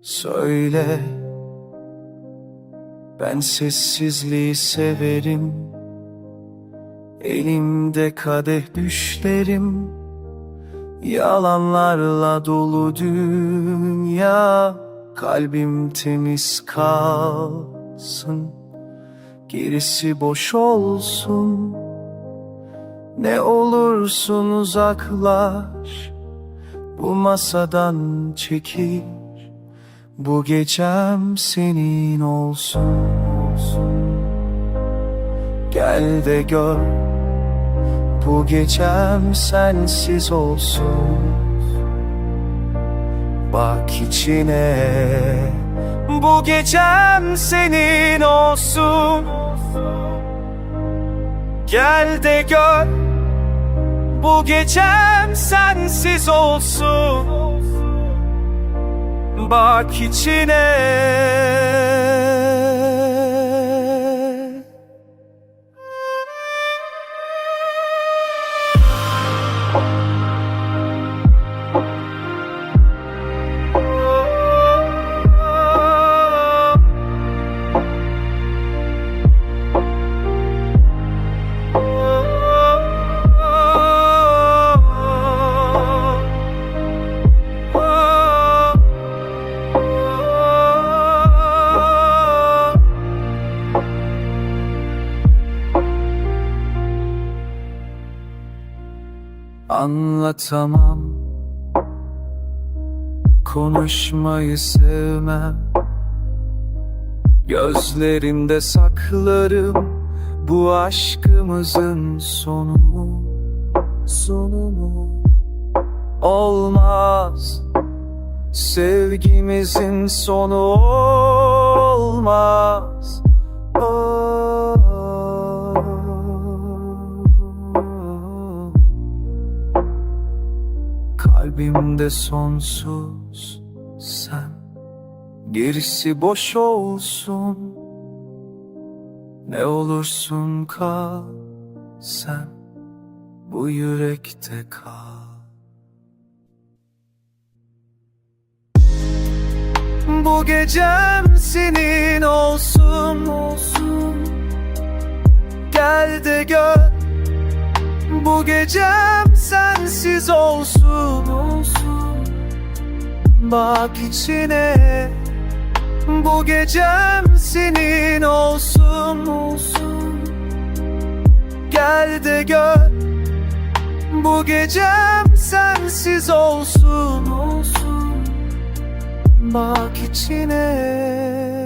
Söyle Ben sessizliği severim. Elimde kadeh düşlerim. Yalanlarla dolu dünya. Kalbim temiz kalsın. Gerisi boş olsun. Ne olursun uzaklaş. Bu masadan çekil Bu gecem senin olsun. Gel de gör Bu gecem sensiz olsun. Bak içine Bu gecem senin olsun. Gel de gör Bu gecem sensiz olsun Bak içine Anlatamam. Konuşmayı sevmem. Gözlerimde saklarım Bu aşkımızın sonu. Sonu mu? Olmaz. Sevgimizin sonu olmaz Kalbimde sonsuz sen. Gerisi boş olsun. Ne olursun kal sen. Bu yürekte kal. Bu gecem senin olsun. Olsun. Gel de gör. Bu gecem olsun. Bak içine. Bu gecem senin olsun. Olsun Gel de gör. Bu gecem sensiz olsun olsun. Bak içine